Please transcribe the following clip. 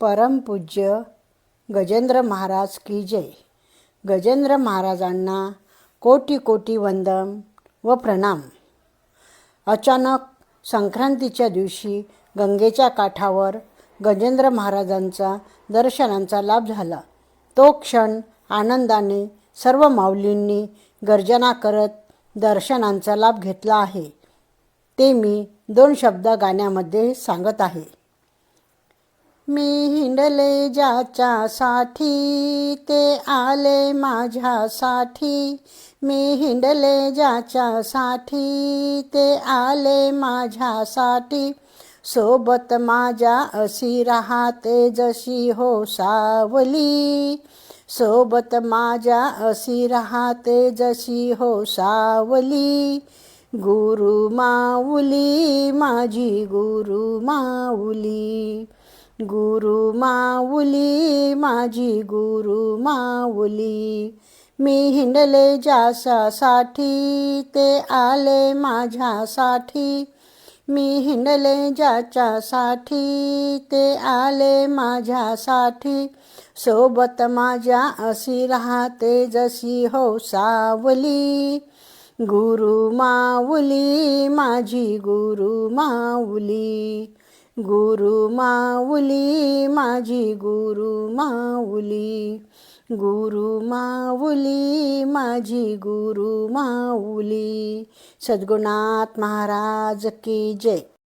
परमपूज्य गजेंद्र महाराज की जय. गजेंद्र महाराजांना कोटी कोटी वंदन व प्रणाम. अचानक संक्रांतीच्या दिवशी गंगेच्या काठावर गजेंद्र महाराजांचा दर्शनांचा लाभ झाला. तो क्षण आनंदाने सर्व माऊलींनी गर्जना करत दर्शनांचा लाभ घेतला आहे. ते मी दोन शब्द गाण्यामध्ये सांगत आहे. मी हिंडले ज्याच्यासाठी ते आले माझ्यासाठी. मी हिंडले ज्याच्यासाठी ते आले माझ्यासाठी. सोबत माझ्या अशी राहते जशी हो सावली. सोबत माझ्या अशी राहते जशी हो सावली. गुरु माऊली माझी गुरु माऊली. गुरु माऊली माझी गुरु माऊली. मी हिंडले जासासाठी ते आले माझ्यासाठी. मी हिंडले ज्याच्यासाठी ते आले माझ्यासाठी. सोबत माझ्या अशी राहते जशी हो सावली. गुरु माऊली माझी गुरु माऊली. गुरु माऊली माझी गुरु माऊली. गुरु माऊली माझी गुरु माऊली. सद्गुणात महाराज की जय.